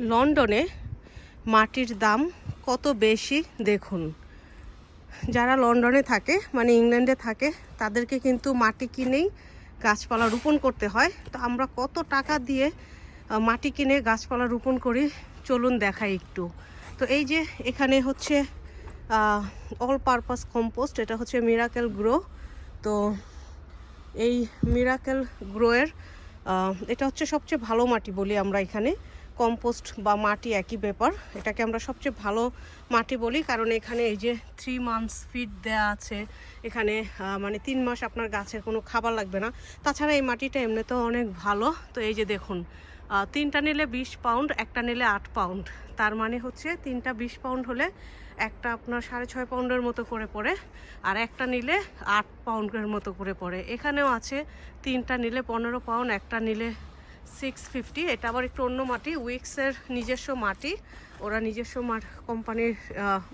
লন্ডনে মাটির দাম কত বেশি দেখুন। যারা লন্ডনে থাকে মানে ইংল্যান্ডে থাকে, তাদেরকে কিন্তু মাটি কিনেই গাছপালা রোপণ করতে হয়। তো আমরা কত টাকা দিয়ে মাটি কিনে গাছপালা রোপণ করি, চলুন দেখাই একটু। তো এই যে এখানে হচ্ছে অল পারপাস কম্পোস্ট এটা হচ্ছে মিরাকেল গ্রো তো এই মিরাকেল গ্রোয়ের এটা হচ্ছে সবচেয়ে ভালো মাটি বলি আমরা এখানে। কম্পোস্ট বা মাটি একই ব্যাপার। এটাকে আমরা সবচেয়ে ভালো মাটি বলি, কারণ এখানে এই যে থ্রি মান্থস ফিড দেওয়া আছে, এখানে মানে তিন মাস আপনার গাছের কোনো খাবার লাগবে না। তাছাড়া এই মাটিটা এমনিতেও অনেক ভালো। তো এই যে দেখুন তিনটা নিলে বিশ পাউন্ড একটা নিলে আট পাউন্ড তার মানে হচ্ছে তিনটা বিশ পাউন্ড হলে একটা আপনার সাড়ে ছয় পাউন্ডের মতো করে পড়ে, আর একটা নিলে আট পাউন্ডের মতো করে পড়ে। এখানেও আছে, তিনটা নিলে পনেরো পাউন্ড একটা নিলে সিক্স ফিফটি এটা আবার একটু অন্য মাটি উইক্সের নিজস্ব মাটি, ওরা নিজস্ব কোম্পানির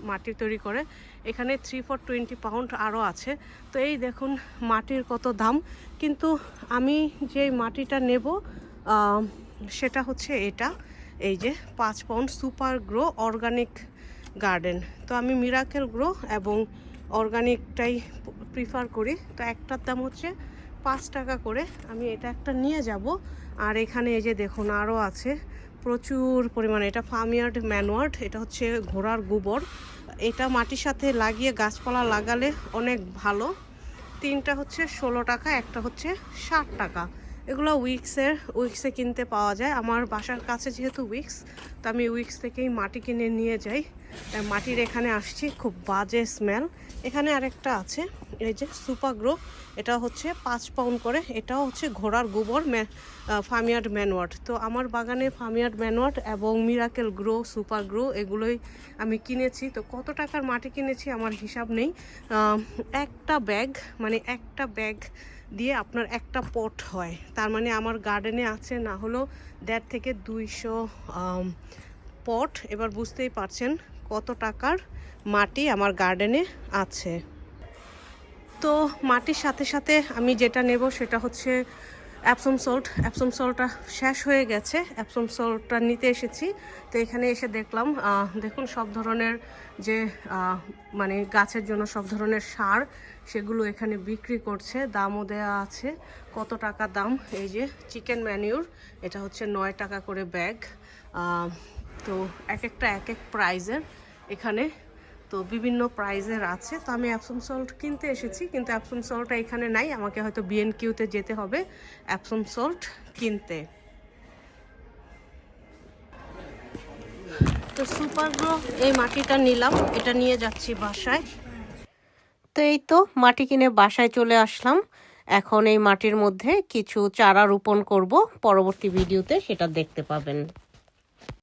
মাটি তৈরি করে। এখানে থ্রি ফর টোয়েন্টি পাউন্ড আরও আছে। তো এই দেখুন মাটির কত দাম। কিন্তু আমি যে মাটিটা নেব সেটা হচ্ছে এটা। এই যে পাঁচ pound super grow organic garden তো আমি মিরাকেল গ্রো এবং অর্গানিকটাই প্রিফার করি। তো একটার দাম হচ্ছে পাঁচ টাকা করে আমি এটা একটা নিয়ে যাব। আর এখানে এই যে দেখুন আরও আছে। প্রচুর পরিমাণে, এটা ফার্মিয়ার্ড ম্যানওয়ার্ড এটা হচ্ছে ঘোড়ার গোবর। এটা মাটির সাথে লাগিয়ে গাছপালা লাগালে অনেক ভালো। তিনটা হচ্ছে ষোলো টাকা, একটা হচ্ছে ষাট টাকা। এগুলো উইক্সের উইক্সে কিনতে পাওয়া যায়। আমার বাসার কাছে যেহেতু উইক্স, তো আমি উইক্স থেকেই মাটি কিনে নিয়ে যাই। মাটির এখানে আসছি, খুব বাজে স্মেল এখানে আরেকটা আছে, এই যে সুপাগ্রো এটা হচ্ছে পাঁচ পাউন্ড করে। এটাও হচ্ছে ঘোড়ার গোবর ফার্মিয়ার্ড ম্যানওয়ার্ড তো আমার বাগানে ফার্মিয়ার্ড ম্যানওয়ার্ড এবং মিরাকেল গ্রো সুপার গ্রো এগুলোই আমি কিনেছি। তো কত টাকার মাটি কিনেছি আমার হিসাব নেই। একটা ব্যাগ মানে একটা ব্যাগ দিয়ে আপনার একটা পট হয়। তার মানে আমার গার্ডেনে আছে না হলো দেড় থেকে দুইশো পট এবার বুঝতেই পারছেন কত টাকার মাটি আমার গার্ডেনে আছে। তো মাটির সাথে সাথে আমি যেটা নেব সেটা হচ্ছে অ্যাপসম সল্ট অ্যাপসম সল্টটা শেষ হয়ে গেছে। অ্যাপসম সল্টটা নিতে এসেছি। তো এখানে এসে দেখলাম দেখুন সব ধরনের যে মানে গাছের জন্য সব ধরনের সার সেগুলো এখানে বিক্রি করছে। দামও দেওয়া আছে। কত টাকা দাম? এই যে চিকেন ম্যানিউর এটা হচ্ছে নয় টাকা করে ব্যাগ তো এক একটা এক এক প্রাইজের এখানে। তো বিভিন্ন প্রাইজের আছে। তো আমি অ্যাপসম সল্ট কিনতে এসেছি, কিন্তু অ্যাপসম সল্টটা এখানে নাই। আমাকে হয়তো বিএন কিউতে যেতে হবে অ্যাপসম সল্ট কিনতে। তো সুপার গ্রো এই মাটিটা নিলাম। এটা নিয়ে যাচ্ছি বাসায়। তো এই তো মাটি কিনে বাসায় চলে আসলাম। এখন এই মাটির মধ্যে কিছু চারা রোপণ করব। পরবর্তী ভিডিওতে সেটা দেখতে পাবেন।